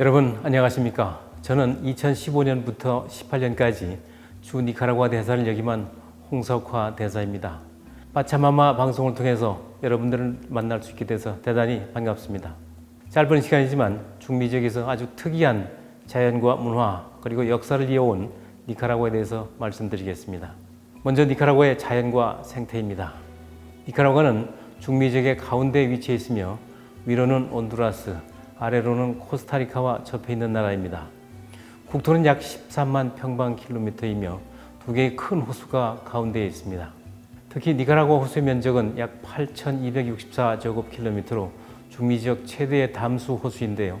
여러분 안녕하십니까? 저는 2015년부터 18년까지 주 니카라구아 대사를 역임한 홍석화 대사입니다. 빠차마마 방송을 통해서 여러분들을 만날 수 있게 돼서 대단히 반갑습니다. 짧은 시간이지만 중미 지역에서 아주 특이한 자연과 문화 그리고 역사를 이어온 니카라구아에 대해서 말씀드리겠습니다. 먼저 니카라구아의 자연과 생태입니다. 니카라구아는 중미 지역의 가운데 위치해 있으며 위로는 온두라스, 아래로는 코스타리카와 접해 있는 나라입니다. 국토는 약 13만 평방 킬로미터이며 두 개의 큰 호수가 가운데에 있습니다. 특히 니카라구아 호수의 면적은 약 8,264제곱 킬로미터로 중미 지역 최대의 담수 호수인데요.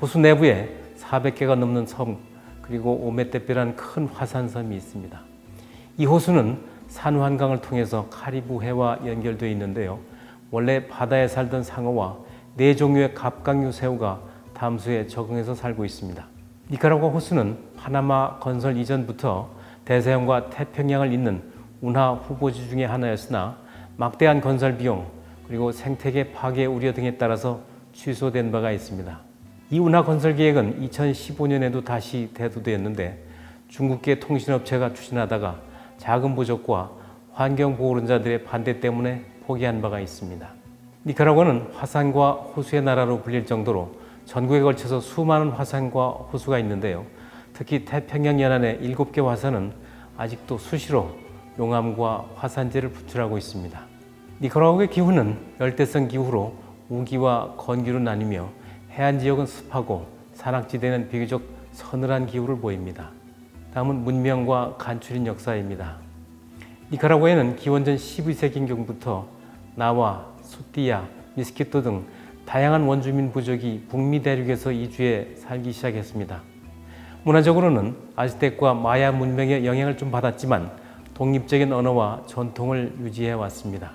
호수 내부에 400개가 넘는 섬 그리고 오메떼뼈라는 큰 화산섬이 있습니다. 이 호수는 산환강을 통해서 카리브해와 연결되어 있는데요. 원래 바다에 살던 상어와 네 종류의 갑각류 새우가 담수에 적응해서 살고 있습니다. 니카라구아 호수는 파나마 건설 이전부터 대서양과 태평양을 잇는 운하 후보지 중의 하나였으나 막대한 건설 비용 그리고 생태계 파괴 우려 등에 따라서 취소된 바가 있습니다. 이 운하 건설 계획은 2015년에도 다시 대두되었는데 중국계 통신업체가 추진하다가 자금 부족과 환경 보호론자들의 반대 때문에 포기한 바가 있습니다. 니카라구아는 화산과 호수의 나라로 불릴 정도로 전국에 걸쳐서 수많은 화산과 호수가 있는데요. 특히 태평양 연안의 일곱 개 화산은 아직도 수시로 용암과 화산재를 분출하고 있습니다. 니카라구아의 기후는 열대성 기후로 우기와 건기로 나뉘며 해안 지역은 습하고 산악지대는 비교적 서늘한 기후를 보입니다. 다음은 문명과 간추린 역사입니다. 니카라구아에는 기원전 12세기경부터 나와 수띠야, 미스키토 등 다양한 원주민 부족이 북미 대륙에서 이주해 살기 시작했습니다. 문화적으로는 아즈텍과 마야 문명의 영향을 좀 받았지만 독립적인 언어와 전통을 유지해 왔습니다.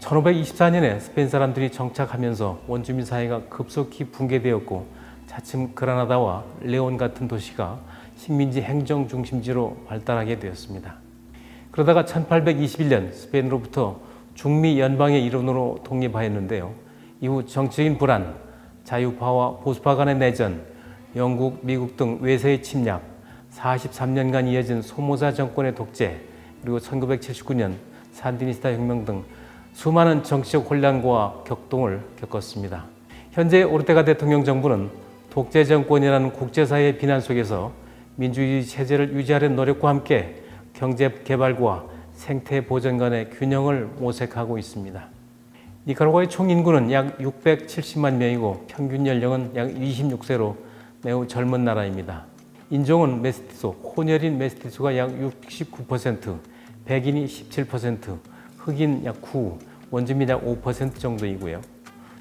1524년에 스페인 사람들이 정착하면서 원주민 사회가 급속히 붕괴되었고 차츰 그라나다와 레온 같은 도시가 식민지 행정 중심지로 발달하게 되었습니다. 그러다가 1821년 스페인으로부터 중미 연방의 일원으로 독립하였는데요. 이후 정치적인 불안, 자유파와 보수파 간의 내전, 영국, 미국 등 외세의 침략, 43년간 이어진 소모사 정권의 독재, 그리고 1979년 산디니스타 혁명 등 수많은 정치적 혼란과 격동을 겪었습니다. 현재 오르테가 대통령 정부는 독재 정권이라는 국제사회의 비난 속에서 민주주의 체제를 유지하려는 노력과 함께 경제 개발과 생태 보전 간의 균형을 모색하고 있습니다. 니카라과의 총 인구는 약 670만 명이고 평균 연령은 약 26세로 매우 젊은 나라입니다. 인종은 메스티소, 혼혈인 메스티소가 약 69%, 백인이 17%, 흑인 약 9, 원주민 약 5% 정도이고요.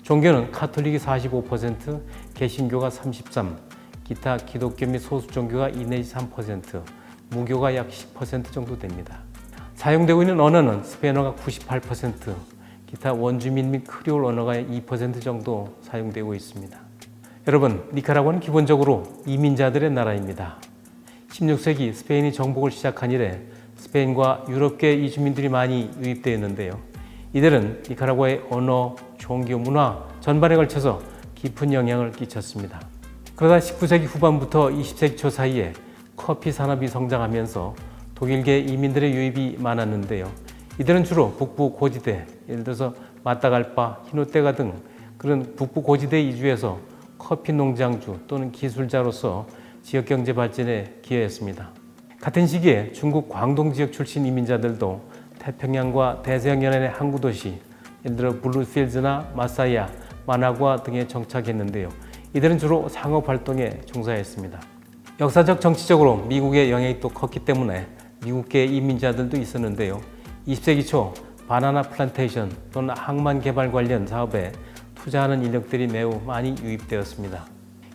종교는 카톨릭이 45%, 개신교가 33, 기타 기독교 및 소수 종교가 2 내지 3%, 무교가 약 10% 정도 됩니다. 사용되고 있는 언어는 스페인어가 98%, 기타 원주민 및 크리올 언어가 2% 정도 사용되고 있습니다. 여러분, 니카라과는 기본적으로 이민자들의 나라입니다. 16세기 스페인이 정복을 시작한 이래 스페인과 유럽계 이주민들이 많이 유입되었는데요. 이들은 니카라과의 언어, 종교, 문화 전반에 걸쳐서 깊은 영향을 끼쳤습니다. 그러다 19세기 후반부터 20세기 초 사이에 커피 산업이 성장하면서 독일계 이민들의 유입이 많았는데요. 이들은 주로 북부 고지대, 예를 들어서 마따갈바, 히노테가 등 그런 북부 고지대 이주해서 커피 농장주 또는 기술자로서 지역 경제 발전에 기여했습니다. 같은 시기에 중국 광동 지역 출신 이민자들도 태평양과 대서양 연안의 항구 도시, 예를 들어 블루필즈나 마사야, 마나구아 등에 정착했는데요. 이들은 주로 상업 활동에 종사했습니다. 역사적 정치적으로 미국의 영향이 또 컸기 때문에 미국계 이민자들도 있었는데요. 20세기 초 바나나 플란테이션 또는 항만 개발 관련 사업에 투자하는 인력들이 매우 많이 유입되었습니다.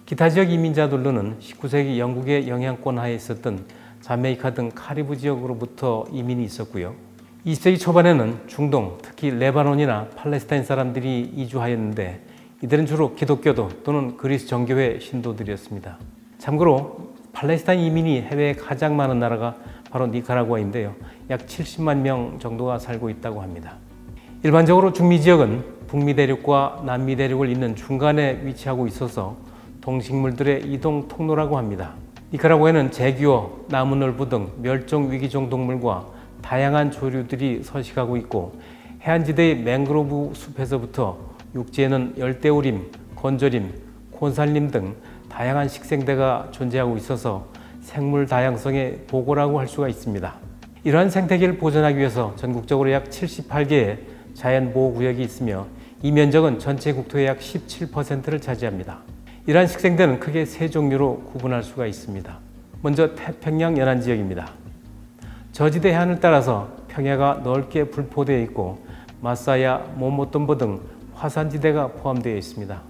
기타 지역 이민자들로는 19세기 영국의 영향권 하에 있었던 자메이카 등 카리브 지역으로부터 이민이 있었고요. 20세기 초반에는 중동, 특히 레바논이나 팔레스타인 사람들이 이주하였는데 이들은 주로 기독교도 또는 그리스 정교회 신도들이었습니다. 참고로 팔레스타인 이민이 해외에 가장 많은 나라가 바로 니카라구아인데요. 약 70만 명 정도가 살고 있다고 합니다. 일반적으로 중미 지역은 북미 대륙과 남미 대륙을 잇는 중간에 위치하고 있어서 동식물들의 이동 통로라고 합니다. 니카라구아에는 제규어, 나무늘보 등 멸종 위기종 동물과 다양한 조류들이 서식하고 있고 해안지대의 맹그로브 숲에서부터 육지에는 열대우림, 건조림, 곤산림 등 다양한 식생대가 존재하고 있어서 생물 다양성의 보고라고 할 수가 있습니다. 이러한 생태계를 보존하기 위해서 전국적으로 약 78개의 자연보호구역이 있으며 이 면적은 전체 국토의 약 17%를 차지합니다. 이러한 식생대는 크게 세 종류로 구분할 수가 있습니다. 먼저 태평양 연안 지역입니다. 저지대 해안을 따라서 평야가 넓게 불포되어 있고 마사야, 모모톤보 등 화산지대가 포함되어 있습니다.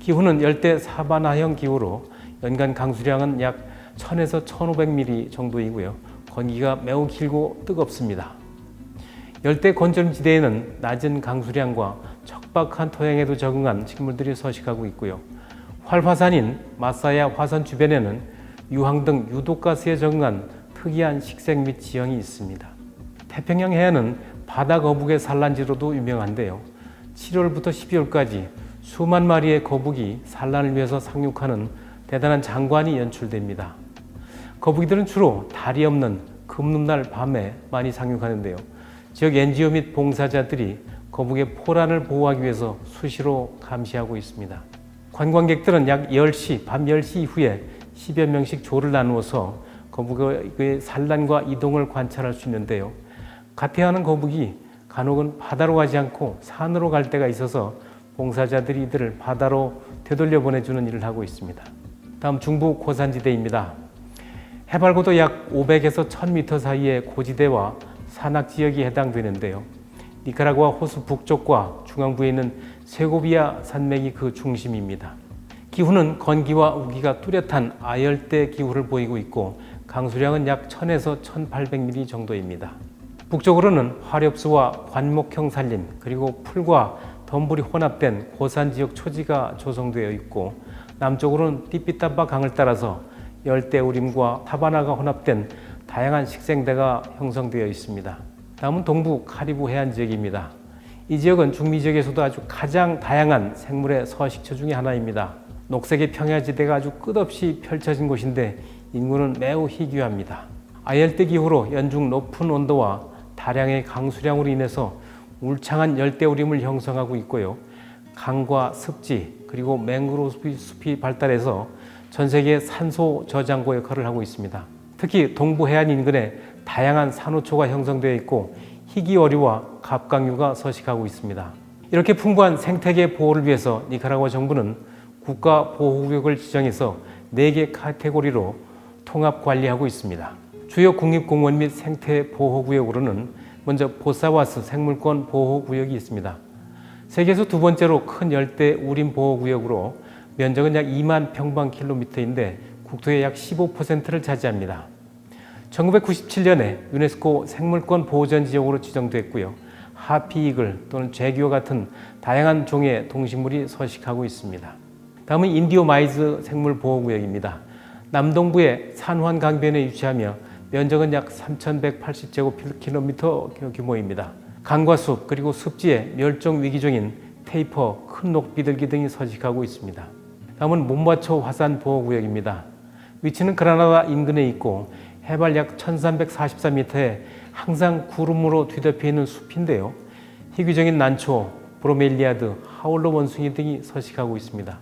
기후는 열대 사바나형 기후로 연간 강수량은 약 1000에서 1500mm 정도이고요. 건기가 매우 길고 뜨겁습니다. 열대 건조지대에는 낮은 강수량과 척박한 토양에도 적응한 식물들이 서식하고 있고요. 활화산인 마사야 화산 주변에는 유황 등 유독가스에 적응한 특이한 식생 및 지형이 있습니다. 태평양 해안은 바다 거북의 산란지로도 유명한데요. 7월부터 12월까지 수만 마리의 거북이 산란을 위해서 상륙하는 대단한 장관이 연출됩니다. 거북이들은 주로 다리 없는 금음날 밤에 많이 상륙하는데요. 지역 NGO 및 봉사자들이 거북의 포란을 보호하기 위해서 수시로 감시하고 있습니다. 관광객들은 약 10시, 밤 10시 이후에 10여 명씩 조를 나누어서 거북의 산란과 이동을 관찰할 수 있는데요. 가태하는 거북이 간혹은 바다로 가지 않고 산으로 갈 때가 있어서 봉사자들이 이들을 바다로 되돌려 보내주는 일을 하고 있습니다. 다음 중부 고산지대입니다. 해발고도 약 500에서 1000m 사이의 고지대와 산악 지역이 해당되는데요. 니카라구아 호수 북쪽과 중앙부에 있는 세고비아 산맥이 그 중심입니다. 기후는 건기와 우기가 뚜렷한 아열대 기후를 보이고 있고 강수량은 약 1000에서 1800mm 정도입니다. 북쪽으로는 화렵수와 관목형 산림 그리고 풀과 덤불이 혼합된 고산 지역 초지가 조성되어 있고 남쪽으로는 띠삐따바 강을 따라서 열대우림과 타바나가 혼합된 다양한 식생대가 형성되어 있습니다. 다음은 동부 카리브 해안 지역입니다. 이 지역은 중미 지역에서도 아주 가장 다양한 생물의 서식처 중의 하나입니다. 녹색의 평야지대가 아주 끝없이 펼쳐진 곳인데 인구는 매우 희귀합니다. 아열대 기후로 연중 높은 온도와 다량의 강수량으로 인해서 울창한 열대우림을 형성하고 있고요. 강과 습지 그리고 맹그로브 숲이 발달해서 전 세계 산소 저장고 역할을 하고 있습니다. 특히 동부 해안 인근에 다양한 산호초가 형성되어 있고 희귀어류와 갑각류가 서식하고 있습니다. 이렇게 풍부한 생태계 보호를 위해서 니카라구아 정부는 국가 보호구역을 지정해서 4개 카테고리로 통합 관리하고 있습니다. 주요 국립공원 및 생태 보호구역으로는 먼저 보사와스 생물권 보호구역이 있습니다. 세계에서 두 번째로 큰 열대 우림 보호구역으로 면적은 약 2만 평방 킬로미터인데 국토의 약 15%를 차지합니다. 1997년에 유네스코 생물권 보호전 지역으로 지정됐고요. 하피이글 또는 제규어 같은 다양한 종의 동식물이 서식하고 있습니다. 다음은 인디오 마이즈 생물 보호구역입니다. 남동부의 산환 강변에 위치하며 면적은 약 3,180제곱킬로미터 규모입니다. 강과 숲 그리고 습지에 멸종 위기종인 테이퍼, 큰 녹비둘기 등이 서식하고 있습니다. 다음은 몬바초 화산 보호구역입니다. 위치는 그라나다 인근에 있고 해발 약 1343m에 항상 구름으로 뒤덮여 있는 숲인데요. 희귀종인 난초, 브로멜리아드, 하울러 원숭이 등이 서식하고 있습니다.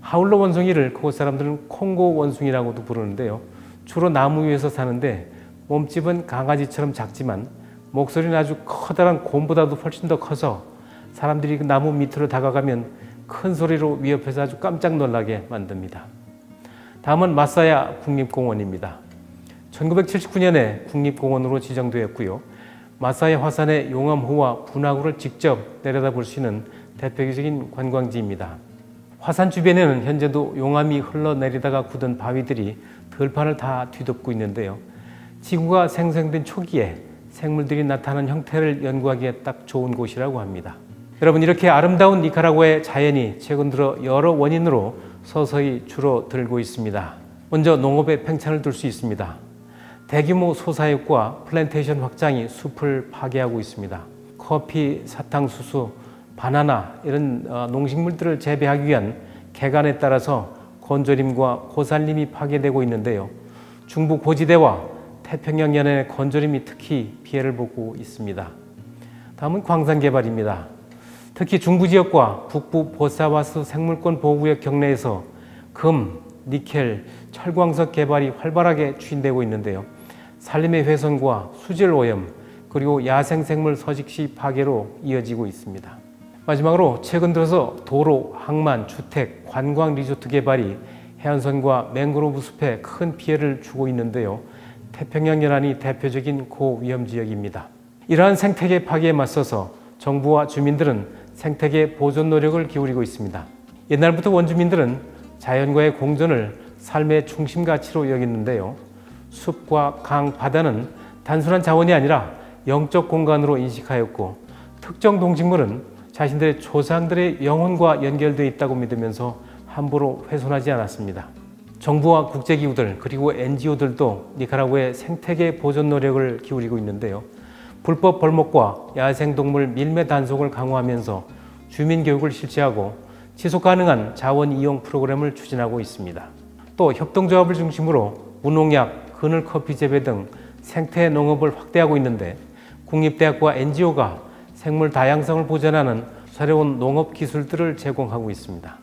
하울러 원숭이를 그곳 사람들은 콩고 원숭이라고도 부르는데요. 주로 나무 위에서 사는데 몸집은 강아지처럼 작지만 목소리는 아주 커다란 곰보다도 훨씬 더 커서 사람들이 그 나무 밑으로 다가가면 큰 소리로 위협해서 아주 깜짝 놀라게 만듭니다. 다음은 마사야 국립공원입니다. 1979년에 국립공원으로 지정되었고요. 마사야 화산의 용암호와 분화구를 직접 내려다볼 수 있는 대표적인 관광지입니다. 화산 주변에는 현재도 용암이 흘러내리다가 굳은 바위들이 들판을 다 뒤덮고 있는데요. 지구가 생성된 초기에 생물들이 나타나는 형태를 연구하기에 딱 좋은 곳이라고 합니다. 여러분 이렇게 아름다운 니카라구아의 자연이 최근 들어 여러 원인으로 서서히 줄어들고 있습니다. 먼저 농업에 팽창을 둘 수 있습니다. 대규모 소사육과 플랜테이션 확장이 숲을 파괴하고 있습니다. 커피, 사탕수수, 바나나 이런 어, 농식물들을 재배하기 위한 개간에 따라서 건조림과 고산림이 파괴되고 있는데요. 중부 고지대와 태평양 연안의 건조림이 특히 피해를 보고 있습니다. 다음은 광산 개발입니다. 특히 중부 지역과 북부 보사와스 생물권 보호구역 경내에서 금, 니켈, 철광석 개발이 활발하게 추진되고 있는데요. 산림의 훼손과 수질 오염, 그리고 야생 생물 서식지 파괴로 이어지고 있습니다. 마지막으로 최근 들어서 도로, 항만, 주택, 관광 리조트 개발이 해안선과 맹그로브 숲에 큰 피해를 주고 있는데요. 태평양 연안이 대표적인 고위험 지역입니다. 이러한 생태계 파괴에 맞서서 정부와 주민들은 생태계 보존 노력을 기울이고 있습니다. 옛날부터 원주민들은 자연과의 공존을 삶의 중심 가치로 여겼는데요. 숲과 강, 바다는 단순한 자원이 아니라 영적 공간으로 인식하였고 특정 동식물은 자신들의 조상들의 영혼과 연결되어 있다고 믿으면서 함부로 훼손하지 않았습니다. 정부와 국제기구들 그리고 NGO들도 니카라구의 생태계 보존 노력을 기울이고 있는데요. 불법 벌목과 야생동물 밀매 단속을 강화하면서 주민 교육을 실시하고 지속 가능한 자원 이용 프로그램을 추진하고 있습니다. 또 협동조합을 중심으로 무농약, 그늘 커피 재배 등 생태 농업을 확대하고 있는데 국립대학과 NGO가 생물 다양성을 보존하는 새로운 농업 기술들을 제공하고 있습니다.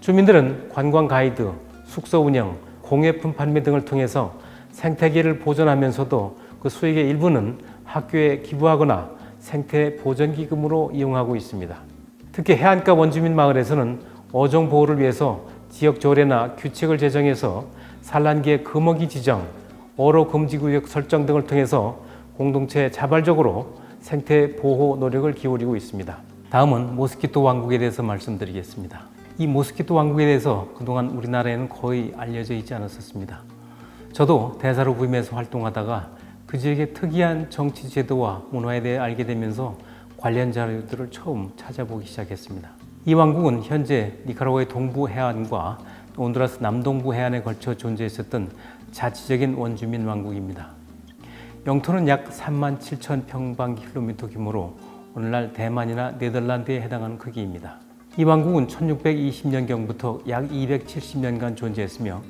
주민들은 관광 가이드, 숙소 운영, 공예품 판매 등을 통해서 생태계를 보존하면서도 그 수익의 일부는 학교에 기부하거나 생태 보존 기금으로 이용하고 있습니다. 특히 해안가 원주민 마을에서는 어종 보호를 위해서 지역 조례나 규칙을 제정해서 산란기의 금어기 지정, 어로 금지 구역 설정 등을 통해서 공동체 자발적으로 생태 보호 노력을 기울이고 있습니다. 다음은 모스키토 왕국에 대해서 말씀드리겠습니다. 이 모스키토 왕국에 대해서 그동안 우리나라에는 거의 알려져 있지 않았었습니다. 저도 대사로 부임해서 활동하다가 그 지역의 특이한 정치 제도와 문화에 대해 알게 되면서 관련 자료들을 처음 찾아보기 시작했습니다. 이 왕국은 현재 니카라과의 동부 해안과 온두라스 남동부 해안에 걸쳐 존재했었던 자치적인 원주민 왕국입니다. 영토는 약 3만 7천 평방킬로미터 규모로 오늘날 대만이나 네덜란드에 해당하는 크기입니다. 이 왕국은 1620년경부터 약 270년간 존재했으며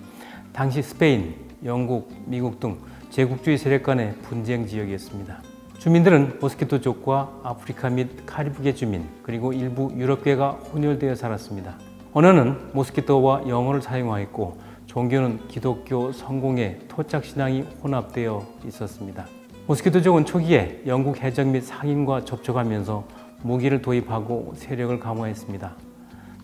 당시 스페인, 영국, 미국 등 제국주의 세력 간의 분쟁 지역이었습니다. 주민들은 모스키토 족과 아프리카 및 카리브계 주민 그리고 일부 유럽계가 혼혈되어 살았습니다. 언어는 모스키토와 영어를 사용하였고 종교는 기독교, 성공회, 토착 신앙이 혼합되어 있었습니다. 모스키토족은 초기에 영국 해적 및 상인과 접촉하면서 무기를 도입하고 세력을 강화했습니다.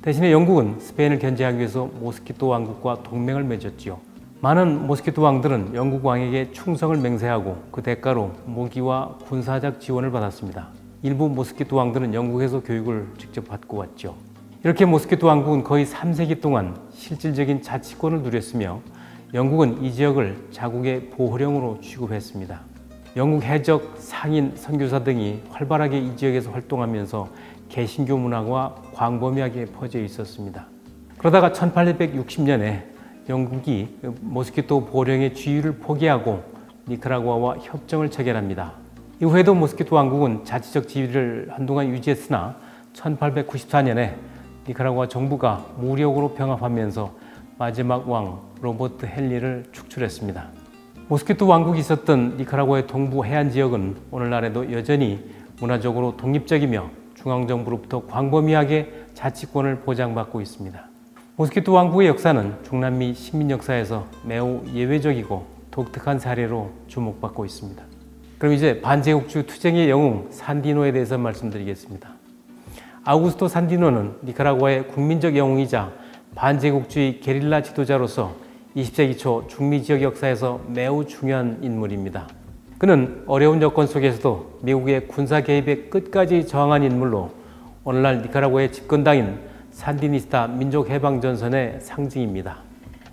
대신에 영국은 스페인을 견제하기 위해서 모스키토 왕국과 동맹을 맺었지요. 많은 모스키토 왕들은 영국 왕에게 충성을 맹세하고 그 대가로 무기와 군사적 지원을 받았습니다. 일부 모스키토 왕들은 영국에서 교육을 직접 받고 왔죠. 이렇게 모스키토 왕국은 거의 3세기 동안 실질적인 자치권을 누렸으며 영국은 이 지역을 자국의 보호령으로 취급했습니다. 영국 해적, 상인, 선교사 등이 활발하게 이 지역에서 활동하면서 개신교 문화가 광범위하게 퍼져 있었습니다. 그러다가 1860년에 영국이 모스키토 보령의 지위를 포기하고 니카라구아와 협정을 체결합니다. 이후에도 모스키토 왕국은 자치적 지위를 한동안 유지했으나 1894년에 니카라구아 정부가 무력으로 병합하면서 마지막 왕 로버트 헨리를 축출했습니다. 모스키토 왕국이 있었던 니카라구아의 동부 해안 지역은 오늘날에도 여전히 문화적으로 독립적이며 중앙정부로부터 광범위하게 자치권을 보장받고 있습니다. 모스키토 왕국의 역사는 중남미 식민 역사에서 매우 예외적이고 독특한 사례로 주목받고 있습니다. 그럼 이제 반제국주 투쟁의 영웅 산디노에 대해서 말씀드리겠습니다. 아우구스토 산디노는 니카라구아의 국민적 영웅이자 반제국주의 게릴라 지도자로서 20세기 초 중미 지역 역사에서 매우 중요한 인물입니다. 그는 어려운 여건 속에서도 미국의 군사 개입에 끝까지 저항한 인물로 오늘날 니카라구아의 집권당인 산디니스타 민족해방전선의 상징입니다.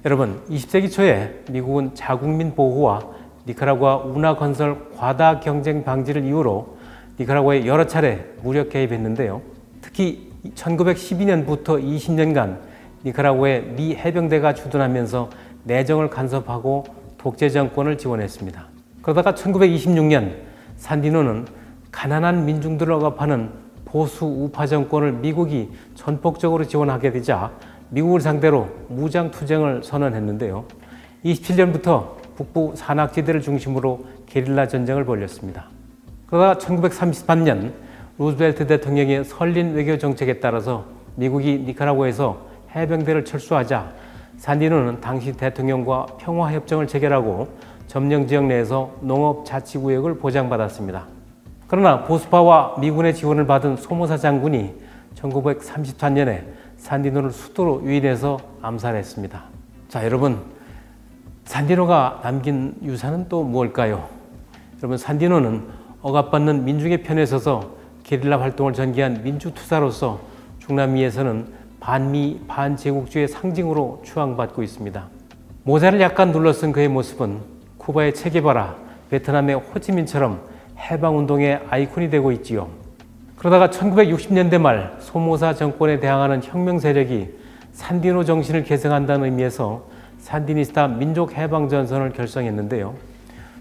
여러분, 20세기 초에 미국은 자국민 보호와 니카라구아 운하 건설 과다 경쟁 방지를 이유로 니카라구아에 여러 차례 무력 개입했는데요. 특히 1912년부터 20년간 니카라구아의 미 해병대가 주둔하면서 내정을 간섭하고 독재 정권을 지원했습니다. 그러다가 1926년 산디노는 가난한 민중들을 억압하는 보수 우파 정권을 미국이 전폭적으로 지원하게 되자 미국을 상대로 무장 투쟁을 선언했는데요. 27년부터 북부 산악지대를 중심으로 게릴라 전쟁을 벌였습니다. 그러다 1933년 루즈벨트 대통령의 설린 외교 정책에 따라서 미국이 니카라구아에서 해병대를 철수하자 산디노는 당시 대통령과 평화협정을 체결하고 점령 지역 내에서 농업 자치구역을 보장받았습니다. 그러나 보수파와 미군의 지원을 받은 소모사 장군이 1934년에 산디노를 수도로 유인해서 암살했습니다. 자, 여러분, 산디노가 남긴 유산은 또 무엇일까요? 여러분, 산디노는 억압받는 민중의 편에 서서 게릴라 활동을 전개한 민주투사로서 중남미에서는 반미, 반제국주의 상징으로 추앙받고 있습니다. 모자를 약간 눌러쓴 그의 모습은 쿠바의 체게바라, 베트남의 호치민처럼 해방운동의 아이콘이 되고 있지요. 그러다가 1960년대 말 소모사 정권에 대항하는 혁명 세력이 산디노 정신을 계승한다는 의미에서 산디니스타 민족 해방 전선을 결성했는데요.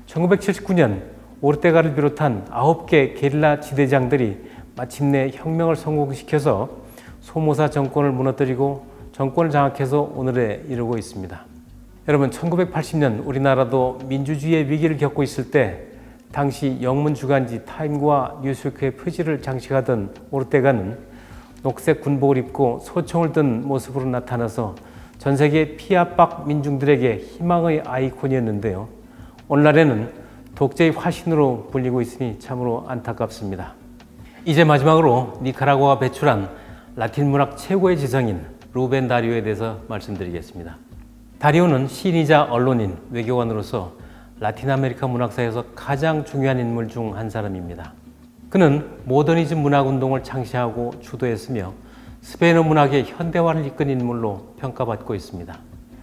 1979년 오르테가를 비롯한 9개 게릴라 지대장들이 마침내 혁명을 성공시켜서 소모사 정권을 무너뜨리고 정권을 장악해서 오늘에 이르고 있습니다. 여러분 1980년 우리나라도 민주주의의 위기를 겪고 있을 때 당시 영문 주간지 타임과 뉴스위크의 표지를 장식하던 오르테가는 녹색 군복을 입고 소총을 든 모습으로 나타나서 전 세계 피압박 민중들에게 희망의 아이콘이었는데요. 오늘날에는 독재의 화신으로 불리고 있으니 참으로 안타깝습니다. 이제 마지막으로 니카라과가 배출한 라틴 문학 최고의 지성인 루벤 다리오에 대해서 말씀드리겠습니다. 다리오는 시인이자 언론인, 외교관으로서 라틴 아메리카 문학사에서 가장 중요한 인물 중 한 사람입니다. 그는 모더니즘 문학 운동을 창시하고 주도했으며 스페인어 문학의 현대화를 이끈 인물로 평가받고 있습니다.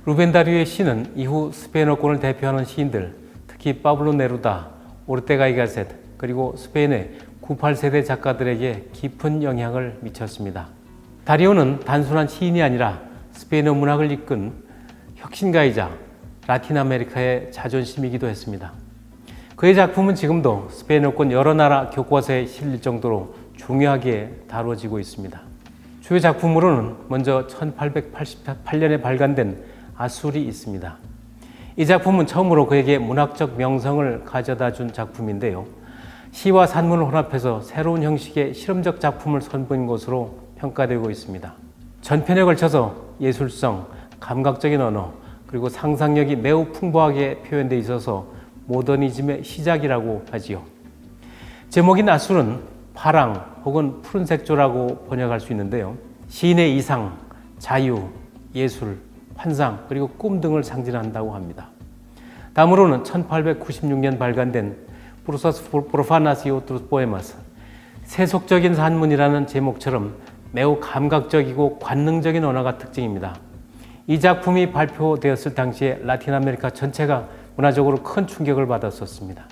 루벤 다리오의 시는 이후 스페인어권을 대표하는 시인들, 특히 파블로 네루다, 오르테가 이가셋, 그리고 스페인의 98세대 작가들에게 깊은 영향을 미쳤습니다. 다리오는 단순한 시인이 아니라 스페인어 문학을 이끈 혁신가이자 라틴 아메리카의 자존심이기도 했습니다. 그의 작품은 지금도 스페인어권 여러 나라 교과서에 실릴 정도로 중요하게 다뤄지고 있습니다. 주요 작품으로는 먼저 1888년에 발간된 아술이 있습니다. 이 작품은 처음으로 그에게 문학적 명성을 가져다 준 작품인데요. 시와 산문을 혼합해서 새로운 형식의 실험적 작품을 선보인 것으로 평가되고 있습니다. 전편에 걸쳐서 예술성, 감각적인 언어, 그리고 상상력이 매우 풍부하게 표현되어 있어서 모더니즘의 시작이라고 하지요. 제목인 아술은 파랑 혹은 푸른색조라고 번역할 수 있는데요. 시인의 이상, 자유, 예술, 환상, 그리고 꿈 등을 상징한다고 합니다. 다음으로는 1896년 발간된 프로사스 프로파나시오 트루스 포에마스 세속적인 산문이라는 제목처럼 매우 감각적이고 관능적인 언어가 특징입니다. 이 작품이 발표되었을 당시에 라틴 아메리카 전체가 문화적으로 큰 충격을 받았었습니다.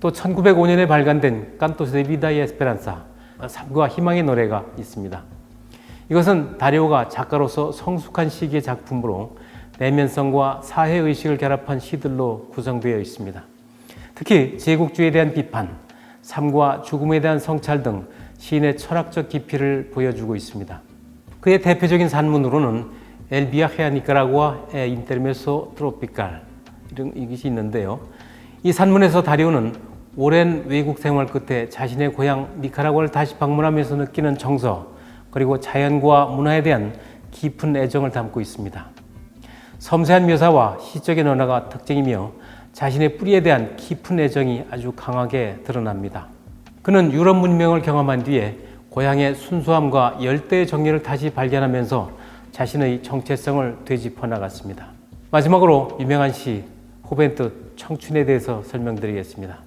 또 1905년에 발간된 깐토스 데 비다이 에스페란사 삶과 희망의 노래가 있습니다. 이것은 다리오가 작가로서 성숙한 시기의 작품으로 내면성과 사회 의식을 결합한 시들로 구성되어 있습니다. 특히 제국주의에 대한 비판, 삶과 죽음에 대한 성찰 등 시인의 철학적 깊이를 보여주고 있습니다. 그의 대표적인 산문으로는 El viaje a Nicaragua e intermeso tropical 이런 이것이 있는데요. 이 산문에서 다리오는 오랜 외국 생활 끝에 자신의 고향 니카라과를 다시 방문하면서 느끼는 정서 그리고 자연과 문화에 대한 깊은 애정을 담고 있습니다. 섬세한 묘사와 시적인 언어가 특징이며 자신의 뿌리에 대한 깊은 애정이 아주 강하게 드러납니다. 그는 유럽 문명을 경험한 뒤에 고향의 순수함과 열대의 정리를 다시 발견하면서 자신의 정체성을 되짚어 나갔습니다. 마지막으로 유명한 시 호벤트 청춘에 대해서 설명드리겠습니다.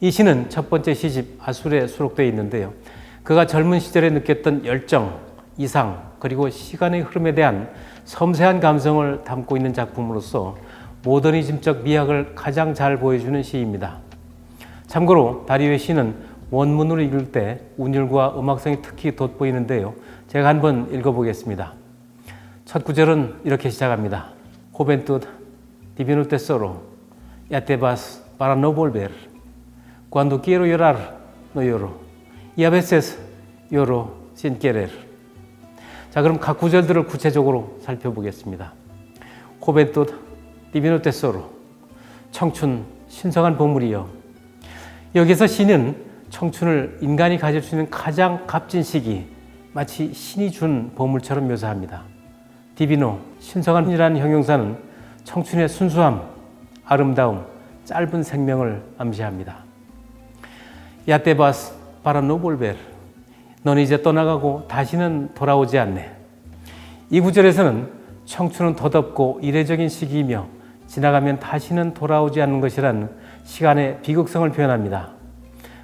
이 시는 첫 번째 시집 아술에 수록되어 있는데요. 그가 젊은 시절에 느꼈던 열정, 이상, 그리고 시간의 흐름에 대한 섬세한 감성을 담고 있는 작품으로서 모더니즘적 미학을 가장 잘 보여주는 시입니다. 참고로 다리오의 시는 원문으로 읽을 때 운율과 음악성이 특히 돋보이는데요. 제가 한번 읽어보겠습니다. 첫 구절은 이렇게 시작합니다. Para no volver. Cuando quiero llorar, no lloro. Y a veces lloro sin querer. 자, 그럼 각 구절들을 구체적으로 살펴보겠습니다. 코벤토 디비노 테소로 청춘 신성한 보물이여 여기서 신은 청춘을 인간이 가질 수 있는 가장 값진 시기 마치 신이 준 보물처럼 묘사합니다. 디비노 신성한이라는 형용사는 청춘의 순수함, 아름다움, 짧은 생명을 암시합니다. 야테바스 바라노 볼베르 너는 이제 떠나가고 다시는 돌아오지 않네. 이 구절에서는 청춘은 덧없고 이례적인 시기이며 지나가면 다시는 돌아오지 않는 것이라는 시간의 비극성을 표현합니다.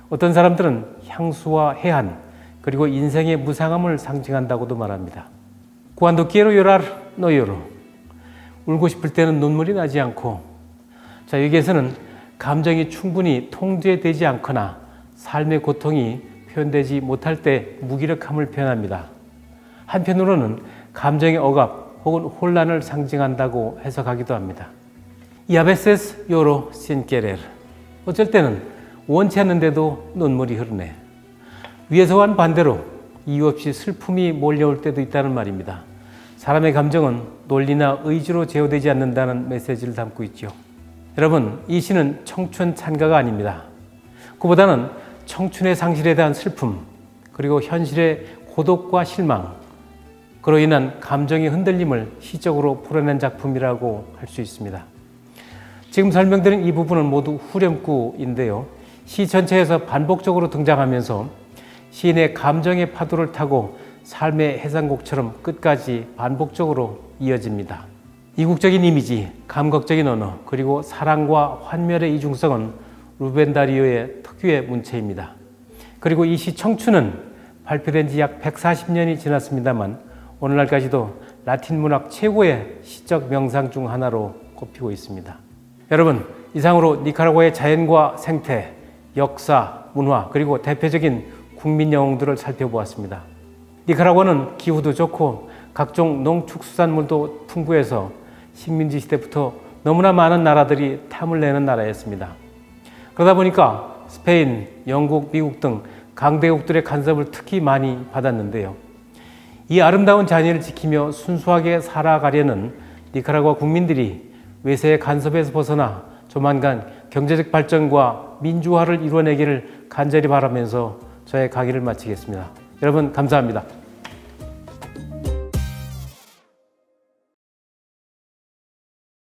어떤 사람들은 향수와 해안 그리고 인생의 무상함을 상징한다고도 말합니다. Cuando quiero llorar, no lloro. 울고 싶을 때는 눈물이 나지 않고 자 여기에서는 감정이 충분히 통제되지 않거나 삶의 고통이 표현되지 못할 때 무기력함을 표현합니다. 한편으로는 감정의 억압 혹은 혼란을 상징한다고 해석하기도 합니다. 야베세스 요로 신케레르 어쩔 때는 원치 않는데도 눈물이 흐르네. 위에서와는 반대로 이유 없이 슬픔이 몰려올 때도 있다는 말입니다. 사람의 감정은 논리나 의지로 제어되지 않는다는 메시지를 담고 있죠. 여러분, 이 시는 청춘 찬가가 아닙니다. 그보다는 청춘의 상실에 대한 슬픔, 그리고 현실의 고독과 실망, 그로 인한 감정의 흔들림을 시적으로 풀어낸 작품이라고 할 수 있습니다. 지금 설명드린 이 부분은 모두 후렴구인데요. 시 전체에서 반복적으로 등장하면서 시인의 감정의 파도를 타고 삶의 해상곡처럼 끝까지 반복적으로 이어집니다. 이국적인 이미지, 감각적인 언어, 그리고 사랑과 환멸의 이중성은 루벤 다리오의 특유의 문체입니다. 그리고 이 시 청춘은 발표된 지 약 140년이 지났습니다만 오늘날까지도 라틴 문학 최고의 시적 명상 중 하나로 꼽히고 있습니다. 여러분, 이상으로 니카라과의 자연과 생태, 역사, 문화, 그리고 대표적인 국민 영웅들을 살펴보았습니다. 니카라과는 기후도 좋고 각종 농축수산물도 풍부해서 식민지 시대부터 너무나 많은 나라들이 탐을 내는 나라였습니다. 그러다 보니까 스페인, 영국, 미국 등 강대국들의 간섭을 특히 많이 받았는데요. 이 아름다운 자연을 지키며 순수하게 살아가려는 니카라과 국민들이 외세의 간섭에서 벗어나 조만간 경제적 발전과 민주화를 이루어내기를 간절히 바라면서 저의 강의를 마치겠습니다. 여러분 감사합니다.